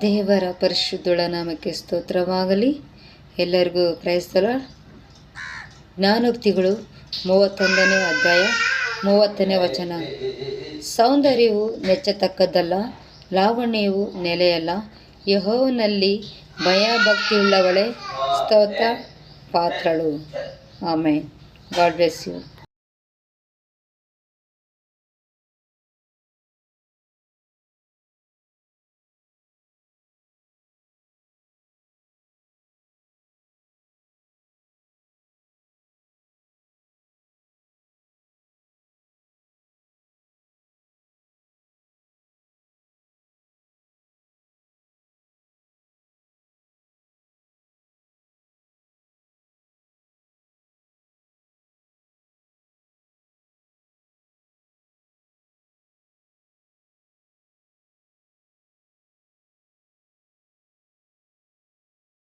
ದೇವರ ಪರಿಶುದ್ಧಳ ನಾಮಕ್ಕೆ ಸ್ತೋತ್ರವಾಗಲಿ. ಎಲ್ಲರಿಗೂ ಪ್ರಯತ್ನ ಜ್ಞಾನೋಕ್ತಿಗಳು, ಮೂವತ್ತೊಂದನೇ ಅಧ್ಯಾಯ, ಮೂವತ್ತನೇ ವಚನ. ಸೌಂದರ್ಯವು ನೆಚ್ಚತಕ್ಕದ್ದಲ್ಲ ಲಾವಣ್ಯವು ನೆಲೆಯಲ್ಲ. ಯಹೋವನಲ್ಲಿ ಭಯಭಕ್ತಿಯುಳ್ಳವಳೆ, ಸ್ತೋತ್ರ ಪಾತ್ರಳು. ಆಮೇಲೆ ಗಾಡ್ ಬ್ಲೆಸ್ ಯು.